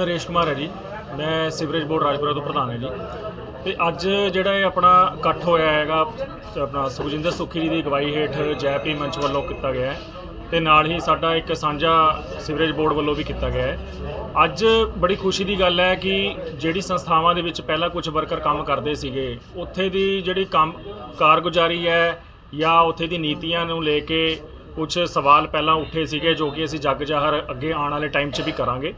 ਨਰੇਸ਼ ਕੁਮਾਰ ਹੈ ਜੀ। ਮੈਂ ਸੀਵਰੇਜ ਬੋਰਡ ਰਾਜਪੁਰਾ ਤੋਂ ਪ੍ਰਧਾਨ ਹਾਂ ਜੀ। ਤੇ ਅੱਜ ਜਿਹੜਾ ਇਹ ਆਪਣਾ ਇਕੱਠ ਹੋਇਆ ਹੈਗਾ, ਆਪਣਾ ਸੁਖਜਿੰਦਰ ਸੁਖੀ ਜੀ ਦੀ ਅਗਵਾਈ ਹੇਠ ਜੈਪੀ ਮੰਚ ਵੱਲੋਂ ਕੀਤਾ ਗਿਆ ਹੈ ਤੇ ਨਾਲ ਹੀ ਸਾਡਾ ਇੱਕ ਸਾਂਝਾ ਸੀਵਰੇਜ ਬੋਰਡ ਵੱਲੋਂ ਵੀ ਕੀਤਾ ਗਿਆ ਹੈ। ਅੱਜ ਬੜੀ ਖੁਸ਼ੀ ਦੀ ਗੱਲ ਹੈ ਕਿ ਜਿਹੜੀ ਸੰਸਥਾਵਾਂ ਦੇ ਵਿੱਚ ਪਹਿਲਾਂ ਕੁਝ ਵਰਕਰ ਕੰਮ ਕਰਦੇ ਸੀਗੇ, ਉੱਥੇ ਦੀ ਜਿਹੜੀ ਕੰਮ ਕਾਰਗੁਜ਼ਾਰੀ ਹੈ ਜਾਂ ਉੱਥੇ ਦੀ ਨੀਤੀਆਂ ਨੂੰ ਲੈ ਕੇ ਕੁਝ ਸਵਾਲ ਪਹਿਲਾਂ ਉੱਠੇ ਸੀਗੇ ਜੋ ਕਿ ਅਸੀਂ ਜੱਗ ਜਾਹਰ ਅੱਗੇ ਆਉਣ ਵਾਲੇ ਟਾਈਮ 'ਚ ਵੀ ਕਰਾਂਗੇ।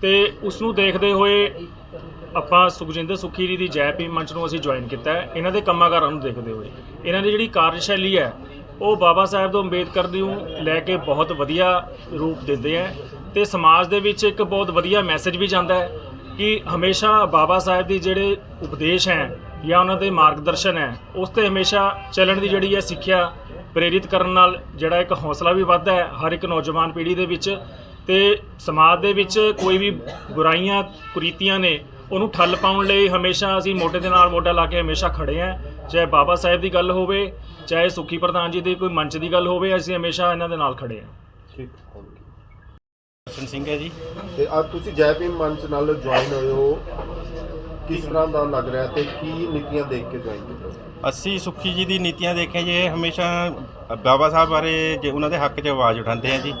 ਤੇ ਉਸ ਨੂੰ ਦੇਖਦੇ ਹੋਏ ਆਪਾਂ ਸੁਖਜਿੰਦਰ ਸੁਖੀ ਜੀ ਦੀ ਜੈ ਭੀਮ ਮੰਚ ਨੂੰ ਅਸੀਂ ਜੁਆਇਨ ਕੀਤਾ ਹੈ। ਇਹਨਾਂ ਦੇ ਕੰਮਾਂ ਨੂੰ ਦੇਖਦੇ ਹੋਏ। ਇਹਨਾਂ ਦੀ ਜਿਹੜੀ ਕਾਰਜਸ਼ੈਲੀ ਹੈ, ਉਹ ਬਾਬਾ ਸਾਹਿਬ ਤੋਂ ਅੰਬੇਦਕਰ ਨੂੰ ਲੈ ਕੇ ਬਹੁਤ ਵਧੀਆ ਰੂਪ ਦਿੰਦੇ ਹੈ ਤੇ ਸਮਾਜ ਦੇ ਵਿੱਚ ਇੱਕ ਬਹੁਤ ਵਧੀਆ ਮੈਸੇਜ ਵੀ ਜਾਂਦਾ ਹੈ ਕਿ ਹਮੇਸ਼ਾ ਬਾਬਾ ਸਾਹਿਬ ਦੀ ਜਿਹੜੇ ਉਪਦੇਸ਼ ਹੈ ਜਾਂ ਉਹਨਾਂ ਦੇ ਮਾਰਗਦਰਸ਼ਨ ਹੈ, ਉਸ ਤੇ ਹਮੇਸ਼ਾ ਚੱਲਣ ਦੀ ਜਿਹੜੀ ਹੈ ਸਿੱਖਿਆ ਪ੍ਰੇਰਿਤ ਕਰਨ ਨਾਲ ਜਿਹੜਾ ਇੱਕ ਹੌਸਲਾ ਵੀ ਵੱਧਦਾ ਹੈ, ਹਰ ਇੱਕ ਨੌਜਵਾਨ ਪੀੜ੍ਹੀ ਦੇ ਵਿੱਚ ਤੇ ਸਮਾਜ ਦੇ ਵਿੱਚ ਕੋਈ ਵੀ ਬੁਰਾਈਆਂ ਕੁਰੀਤੀਆਂ ਨੇ ਉਹਨੂੰ ਠੱਲ ਪਾਉਣ ਲਈ ਹਮੇਸ਼ਾ ਅਸੀਂ ਮੋਢੇ ਦੇ ਨਾਲ ਮੋਢਾ ਲਾ ਕੇ ਹਮੇਸ਼ਾ ਖੜੇ ਆਂ ਚਾਹੇ ਬਾਬਾ ਸਾਹਿਬ ਦੀ ਗੱਲ ਹੋਵੇ ਚਾਹੇ ਸੁਖੀ ਪ੍ਰਧਾਨ ਜੀ ਦੀ ਕੋਈ ਮੰਚ ਦੀ ਗੱਲ ਹੋਵੇ ਅਸੀਂ ਹਮੇਸ਼ਾ ਇਹਨਾਂ ਦੇ ਨਾਲ ਖੜੇ ਆਂ ਠੀਕ। ਦਰਸ਼ਨ ਸਿੰਘ ਹੈ ਜੀ। ਤੇ ਅੱਜ ਤੁਸੀਂ ਜੈ ਭੀਮ ਮੰਚ ਨਾਲ ਜੁਆਇਨ ਹੋਏ ਹੋ। ਕਿਸ ਤਰ੍ਹਾਂ ਦਾ ਲੱਗ ਰਿਹਾ ਤੇ ਕੀ ਨੀਤੀਆਂ ਦੇਖ ਕੇ ਜੁਆਇਨ ਕੀਤਾ? ਅਸੀਂ ਸੁਖੀ ਜੀ ਦੀ ਨੀਤੀਆਂ ਦੇਖੀਆਂ ਜੀ ਇਹ ਹਮੇਸ਼ਾ ਬਾਬਾ ਸਾਹਿਬ ਬਾਰੇ ਜੇ ਉਹਨਾਂ ਦੇ ਹੱਕ 'ਚ ਆਵਾਜ਼ ਉਠਾਉਂਦੇ ਆ ਜੀ।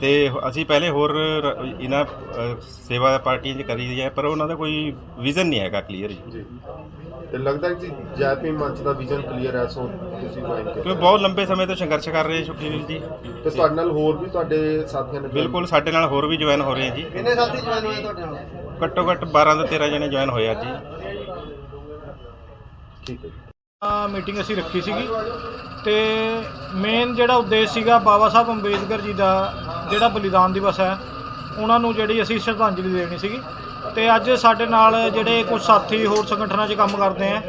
ਤੇ ਅਸੀਂ ਪਹਿਲੇ ਹੋਰ ਰ- ਇਹਨਾਂ ਅ, ਸੇਵਾ ਪਾਰਟੀਆਂ 'ਚ ਕਰੀ ਦੀ ਹੈ ਪਰ ਉਹਨਾਂ ਦਾ ਕੋਈ ਵਿਜ਼ਨ ਨਹੀਂ ਹੈਗਾ ਕਲੀਅਰ ਜੀ। ਜੀ। ਤੇ ਲੱਗਦਾ ਕਿ ਜੈ ਭੀਮ ਮੰਚ ਦਾ ਵਿਜ਼ਨ ਕਲੀਅਰ ਹੈ ਸੋ ਤੁਸੀਂ ਜੁਆਇਨ ਕਿਉਂਕਿ ਕੀਤਾ ਬਹੁਤ ਲੰਬੇ ਸਮੇਂ ਤੋਂ ਸੰਘਰਸ਼ ਕਰ ਰਹੇ ਸੁਖੀ ਵੀਰ ਜੀ। ਤੇ ਤੁਹਾਡੇ ਨਾਲ ਹੋਰ ਵੀ ਤੁਹਾਡੇ ਸਾਥੀਆਂ ਨੇ join ਬਿਲਕੁਲ ਸਾਡੇ ਨਾਲ ਹੋਰ ਵੀ ਜੁਆਇਨ ਹੋ ਰਹੇ ਜੀ। ਕਿੰਨੇ ਸਾਥੀ ਜੁਆਇਨ ਹੋਏ ਤੁਹਾਡੇ ਨਾਲ? ਘੱਟੋ ਘੱਟ 12 ਤੋਂ 13 ਜਣੇ ਜੁਆਇਨ ਹੋਏ ਆ ਜੀ। ਠੀਕ ਹੈ ਜੀ। ਮੀਟਿੰਗ ਅਸੀਂ ਰੱਖੀ ਸੀਗੀ ਤੇ ਮੇਨ ਜਿਹੜਾ ਉਦੇਸ਼ ਸੀਗਾ ਬਾਬਾ ਸਾਹਿਬ ਅੰਬੇਦਕਰ ਜੀ ਦਾ ਜਿਹੜਾ ਬਲੀਦਾਨ ਦਿਵਸ ਹੈ, ਉਹਨਾਂ ਨੂੰ ਜਿਹੜੀ ਅਸੀਂ ਸ਼ਰਧਾਂਜਲੀ ਦੇਣੀ ਸੀਗੀ। ਤੇ ਅੱਜ ਸਾਡੇ ਨਾਲ ਜਿਹੜੇ ਕੁਝ ਸਾਥੀ ਹੋਰ ਸੰਗਠਨਾਂ 'ਚ ਕੰਮ ਕਰਦੇ ਆ,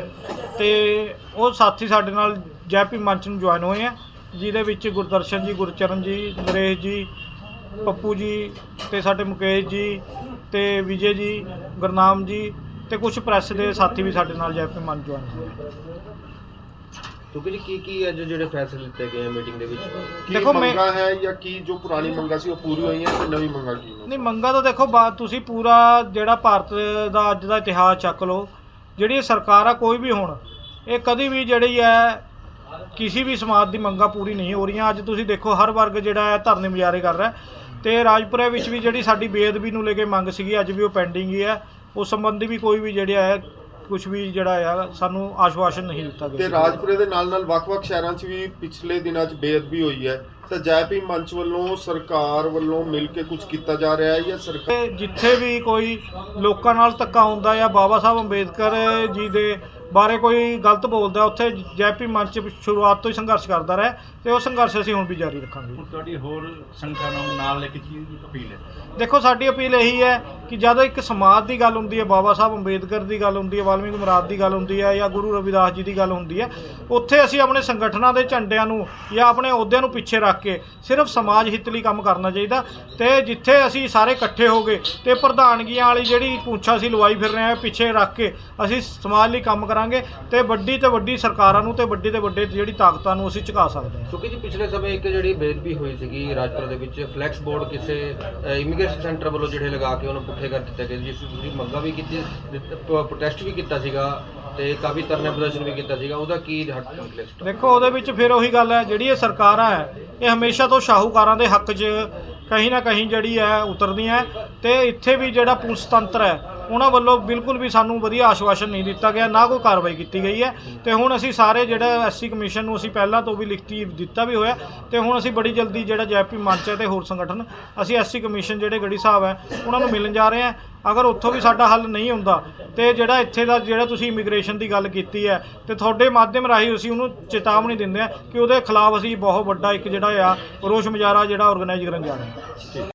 ਤੇ ਉਹ ਸਾਥੀ ਸਾਡੇ ਨਾਲ ਜੈਪੀ ਮੰਚ ਨੂੰ ਜੁਆਇਨ ਹੋਏ ਆ, ਜਿਹਦੇ ਵਿੱਚ ਗੁਰਦਰਸ਼ਨ ਜੀ, ਗੁਰਚਰਨ ਜੀ, ਨਰੇਸ਼ ਜੀ, ਪੱਪੂ ਜੀ ਤੇ ਸਾਡੇ ਮੁਕੇਸ਼ ਜੀ ਤੇ ਵਿਜੇ ਜੀ, ਗੁਰਨਾਮ ਜੀ ਤੇ ਕੁਝ ਪ੍ਰੈਸ ਦੇ ਸਾਥੀ ਵੀ ਸਾਡੇ ਨਾਲ ਜੈ ਭੀਮ ਮੰਚ ਜੁਆਇਨ ਹੋਏ। ਕਿਉਂਕਿ ਜੀ ਕੀ ਕੀ ਅੱਜ ਜਿਹੜੇ ਫੈਸਲੇ ਲਿੱਤੇ ਗਏ ਮੀਟਿੰਗ ਦੇ ਵਿੱਚ? ਕੀ ਦੇਖੋ ਮੈਂ- ਮੰਗਾ ਹੈ ਜਾਂ ਕੀ ਜੋ ਪੁਰਾਣੀ ਮੰਗਾ ਸੀ ਉਹ ਪੂਰੀ ਹੋਈਆਂ ਤੇ ਨਵੀਂ ਮੰਗਾ ਕੀ ਨੇ? ਨਹੀਂ ਮੰਗਾ ਤਾਂ ਦੇਖੋ ਬਾ ਤੁਸੀਂ ਪੂਰਾ ਜਿਹੜਾ ਭਾਰਤ ਦਾ ਅੱਜ ਦਾ ਇਤਿਹਾਸ ਚੱਕ ਲਓ ਜਿਹੜੀ ਇਹ ਸਰਕਾਰ ਆ ਕੋਈ ਵੀ ਹੁਣ ਇਹ ਕਦੀ ਵੀ ਜਿਹੜੀ ਹੈ ਕਿਸੇ ਵੀ ਸਮਾਜ ਦੀ ਮੰਗਾ ਪੂਰੀ ਨਹੀਂ ਹੋ ਰਹੀਆਂ। ਅੱਜ ਤੁਸੀਂ ਦੇਖੋ ਹਰ ਵਰਗ ਜਿਹੜਾ ਹੈ ਧਰਨੇ ਮੁਜ਼ਾਹਰੇ ਕਰ ਰਿਹਾ ਤੇ ਰਾਜਪੁਰੇ ਵਿੱਚ ਵੀ ਜਿਹੜੀ ਸਾਡੀ ਬੇਅਦਬੀ ਨੂੰ ਲੈ ਕੇ ਮੰਗ ਸੀਗੀ ਅੱਜ ਵੀ ਉਹ ਪੈਂਡਿੰਗ ਹੀ ਹੈ। ਉਸ ਸੰਬੰਧੀ ਵੀ ਕੋਈ ਵੀ ਜਿਹੜਾ ਹੈ ਕੁਝ ਵੀ ਜਿਹੜਾ ਆ, ਸਾਨੂੰ ਆਸ਼ਵਾਸਨ ਨਹੀਂ ਦਿੱਤਾ ਗਿਆ। ਤੇ ਰਾਜਪੁਰੇ ਦੇ ਨਾਲ ਨਾਲ ਵੱਖ-ਵੱਖ ਸ਼ਹਿਰਾਂ 'ਚ ਵੀ ਪਿਛਲੇ ਦਿਨਾਂ 'ਚ ਬੇਅਦਬੀ ਹੋਈ ਹੈ। ਤਾਂ ਜੈ ਭੀਮ ਮੰਚ ਵੱਲੋਂ ਸਰਕਾਰ ਵੱਲੋਂ ਮਿਲ ਕੇ ਕੁਝ ਕੀਤਾ ਜਾ ਰਿਹਾ ਹੈ ਜਾਂ ਸਰਕਾਰ ਤੇ ਜਿੱਥੇ ਵੀ ਕੋਈ ਲੋਕਾਂ ਨਾਲ ਧੱਕਾ ਹੁੰਦਾ ਜਾਂ ਬਾਬਾ ਸਾਹਿਬ ਅੰਬੇਦਕਰ ਜੀ ਦੇ ਬਾਰੇ ਕੋਈ ਗਲਤ ਬੋਲਦਾ ਉੱਥੇ ਜੈਪੀ ਮੰਚ ਸ਼ੁਰੂਆਤ ਤੋਂ ਹੀ ਸੰਘਰਸ਼ ਕਰਦਾ ਰਿਹਾ ਤੇ ਉਹ ਸੰਘਰਸ਼ ਅਸੀਂ ਹੁਣ ਵੀ ਜਾਰੀ ਰੱਖਾਂਗੇ। ਤੁਹਾਡੀ ਹੋਰ ਸੰਗਠਨਾਂ ਨੂੰ ਨਾਲ ਲੈ ਕੇ ਕੀ ਅਪੀਲ ਹੈ? ਦੇਖੋ ਸਾਡੀ ਅਪੀਲ ਇਹੀ ਹੈ ਕਿ ਜਦੋਂ ਇੱਕ ਸਮਾਜ ਦੀ ਗੱਲ ਹੁੰਦੀ ਹੈ ਬਾਬਾ ਸਾਹਿਬ ਅੰਬੇਦਕਰ ਦੀ ਗੱਲ ਹੁੰਦੀ ਹੈ ਵਾਲਮੀਕ ਮੁਰਾਦ ਦੀ ਗੱਲ ਹੁੰਦੀ ਹੈ ਜਾਂ ਗੁਰੂ ਰਵਿਦਾਸ ਜੀ ਦੀ ਗੱਲ ਹੁੰਦੀ ਹੈ ਉੱਥੇ ਅਸੀਂ ਆਪਣੇ ਸੰਗਠਨਾਂ ਦੇ ਝੰਡਿਆਂ ਨੂੰ ਜਾਂ ਆਪਣੇ ਅਹੁਦਿਆਂ ਨੂੰ ਪਿੱਛੇ ਰੱਖ ਕੇ ਸਿਰਫ ਸਮਾਜ ਹਿੱਤ ਲਈ ਕੰਮ ਕਰਨਾ ਚਾਹੀਦਾ ਤੇ ਜਿੱਥੇ ਅਸੀਂ ਸਾਰੇ ਇਕੱਠੇ ਹੋ ਗਏ ਤੇ ਪ੍ਰਧਾਨਗੀਆਂ ਵਾਲੀ ਜਿਹੜੀ ਪੁੰਛਾ ਅਸੀਂ ਲਵਾਈ ਫਿਰ ਰਹੇ ਹਾਂ ਪਿੱਛੇ ਰੱਖ ਕੇ ਅਸੀਂ ਸਮਾਜ ਲਈ ਕੰਮ ਕਰਾਂਗੇ ਤੇ ਵੱਡੀ ਤੇ ਵੱਡੀ ਸਰਕਾਰਾਂ ਨੂੰ ਤੇ ਵੱਡੀ ਤੇ ਵੱਡੇ ਜਿਹੜੀ ਤਾਕਤਾਂ ਨੂੰ ਅਸੀਂ ਝੁਕਾ ਸਕਦੇ ਹਾਂ। ਕਿਉਂਕਿ ਜੀ ਪਿਛਲੇ ਸਮੇਂ ਇੱਕ ਜਿਹੜੀ ਬੇਦਬੀ ਹੋਈ ਸੀਗੀ ਰਾਜਪੁਰਾ ਦੇ ਵਿੱਚ ਫਲੈਕਸ ਬੋਰਡ ਕਿਸੇ ਇਮੀਗ੍ਰੇਸ਼ਨ ਸੈਂਟਰ ਵੱਲੋਂ ਜਿਹੜੇ ਲਗਾ ਕੇ ਉਹਨੂੰ ਪੁੱਠੇ ਕਰ ਦਿੱਤੇ ਗਏ ਜਿਸ ਦੀ ਮੰਗਾਂ ਵੀ ਕੀਤੀ ਪ੍ਰੋਟੈਸਟ ਵੀ ਕੀਤਾ ਸੀਗਾ ਤੇ ਕਾਫੀ ਧਰਨੇ ਪ੍ਰਦਰਸ਼ਨ ਵੀ ਕੀਤਾ ਸੀਗਾ ਉਹਦਾ ਕੀ ਦੇਖੋ ਉਹਦੇ ਵਿੱਚ ਫਿਰ ਉਹੀ ਗੱਲ ਹੈ ਜਿਹੜੀ ਇਹ ਸਰਕਾਰਾਂ ਹੈ ਇਹ ਹਮੇਸ਼ਾ ਤੋਂ ਸ਼ਾਹੂਕਾਰਾਂ ਦੇ ਹੱਕ 'ਚ ਕਹੀਂ ਨਾ ਕਹੀਂ ਜਿਹੜੀ ਹੈ ਉਤਰਦੀਆਂ ਹੈ ਤੇ ਇੱਥੇ ਵੀ ਜਿਹੜਾ ਪੁਲਿਸ ਤੰਤਰ ਹੈ ਉਹਨਾਂ ਵੱਲੋਂ ਬਿਲਕੁਲ ਵੀ ਸਾਨੂੰ ਵਧੀਆ ਆਸ਼ਵਾਸਨ ਨਹੀਂ ਦਿੱਤਾ ਗਿਆ, ਨਾ ਕੋਈ ਕਾਰਵਾਈ ਕੀਤੀ ਗਈ ਹੈ। ਤੇ ਹੁਣ ਅਸੀਂ ਸਾਰੇ ਜਿਹੜਾ ਐਸਸੀ ਕਮਿਸ਼ਨ ਨੂੰ ਅਸੀਂ ਪਹਿਲਾਂ ਤੋਂ ਵੀ ਲਿਖਤੀ ਦਿੱਤਾ ਵੀ ਹੋਇਆ, ਤੇ ਹੁਣ ਅਸੀਂ ਬੜੀ ਜਲਦੀ ਜਿਹੜਾ ਜੈਪੀ ਮੰਚ ਹੈ ਤੇ ਹੋਰ ਸੰਗਠਨ, ਅਸੀਂ ਐਸਸੀ ਕਮਿਸ਼ਨ ਜਿਹੜੇ ਗੜੀ ਸਾਹਿਬ ਹੈ, ਉਹਨਾਂ ਨੂੰ ਮਿਲਣ ਜਾ ਰਹੇ ਹਾਂ। ਅਗਰ ਉੱਥੋਂ ਵੀ ਸਾਡਾ ਹੱਲ ਨਹੀਂ ਹੁੰਦਾ, ਤੇ ਜਿਹੜਾ ਇੱਥੇ ਦਾ ਜਿਹੜਾ ਤੁਸੀਂ ਇਮੀਗ੍ਰੇਸ਼ਨ ਦੀ ਗੱਲ ਕੀਤੀ ਹੈ, ਤੇ ਤੁਹਾਡੇ ਮਾਧਿਅਮ ਰਾਹੀਂ ਅਸੀਂ ਉਹਨੂੰ ਚੇਤਾਵਨੀ ਦਿੰਦੇ ਆ ਕਿ ਉਹਦੇ ਖਿਲਾਫ ਅਸੀਂ ਬਹੁਤ ਵੱਡਾ ਇੱਕ ਜਿਹੜਾ ਆ ਰੋਸ਼ ਮੁਜ਼ਾਹਰਾ ਜਿਹੜਾ ਆਰਗੇਨਾਈਜ਼ ਕਰਨ ਜਾ ਰਹੇ ਹਾਂ।